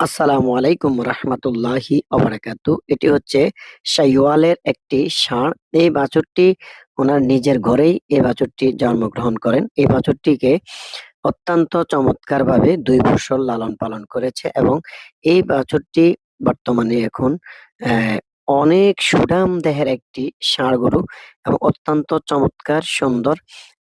আসসালামু আলাইকুম রহমতুল্লাহি অবরাকাতু এটি হচ্ছে শাইওয়ালের একটি ষাঁড়। এই বাছুরটি ওনার নিজের ঘরেই এই বাছুরটি জন্মগ্রহণ করেন। এই বাছুরটিকে অত্যন্ত চমৎকারভাবে দুই বছর লালন পালন করেছে এবং এই বাছুরটি বর্তমানে এখন অনেক সুঠাম দেহের একটি ষাঁড় গরু এবং অত্যন্ত চমৎকার, সুন্দর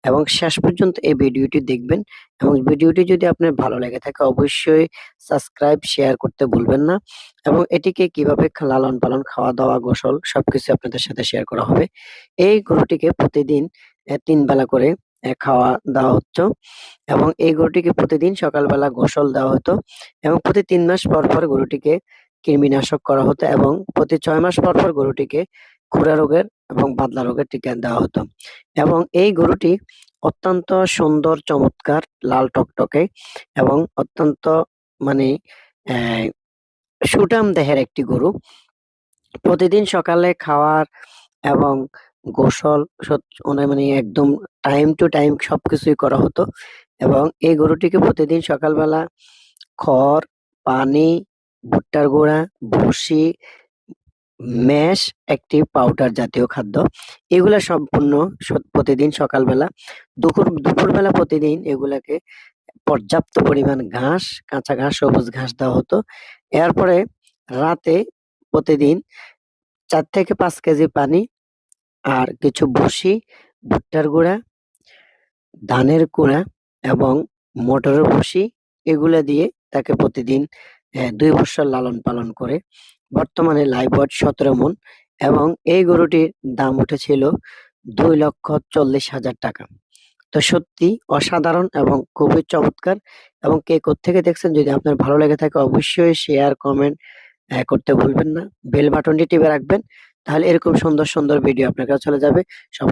এবং শেষ পর্যন্ত এই ভিডিওটি দেখবেন এবং ভিডিওটি যদি আপনার ভালো লেগে থাকে অবশ্যই সাবস্ক্রাইব, শেয়ার করতে ভুলবেন না এবং এটিকে কীভাবে লালন পালন, খাওয়া দাওয়া, গোসল সবকিছু আপনাদের সাথে শেয়ার করা হবে। এই গরুটিকে প্রতিদিন তিন বেলা করে খাওয়া দেওয়া হচ্ছে এবং এই গরুটিকে প্রতিদিন সকালবেলা গোসল দেওয়া হতো এবং প্রতি তিন মাস পর পর গরুটিকে কৃমিনাশক করা হতো এবং প্রতি ছয় মাস পর পর গরুটিকে খুরা রোগের এবং বাদলা রোগের টিকা দেওয়া হতো। এবং এই গরুটি অত্যন্ত সুন্দর, চমৎকার, লাল টকটকে এবং অত্যন্ত মানে সুঠাম দেহের একটি গরু। প্রতিদিন সকালে খাওয়ার এবং গোসল ওনে মানে একদম টাইম টু টাইম সবকিছুই করা হতো। এবং এই গরুটিকে প্রতিদিন সকালবেলা খড়, পানি, ভুট্টার গুঁড়া, ভুসি ম্যাশ, একটি পাউডার জাতীয় খাদ্য। এগুলা সম্পূর্ণ প্রতিদিন সকালবেলা। দুপুর, দুপুরবেলা প্রতিদিন এগুলাকে পর্যাপ্ত পরিমাণ ঘাস, কাঁচা ঘাস, সবুজ ঘাস দেওয়া হতো। এরপরে রাতে প্রতিদিন চার থেকে পাঁচ কেজি পানি আর কিছু ভুসি, ভুট্টার গুঁড়া, ধানের কুড়া এবং মটরের ভুসি এগুলা দিয়ে তাকে প্রতিদিন দুই বছর লালন পালন করে বর্তমানে লাইভ সতেরো মন এবং এই গরুটির দাম উঠেছিল দুই লক্ষ চল্লিশ হাজার টাকা। তো সত্যি অসাধারণ এবং খুবই চমৎকার এবং কে থেকে দেখছেন যদি আপনার ভালো লেগে থাকে অবশ্যই শেয়ার কমেন্ট করতে ভুলবেন না। বেল বাটনটি টিপে রাখবেন, তাহলে এরকম সুন্দর সুন্দর ভিডিও আপনার কাছে চলে যাবে। সব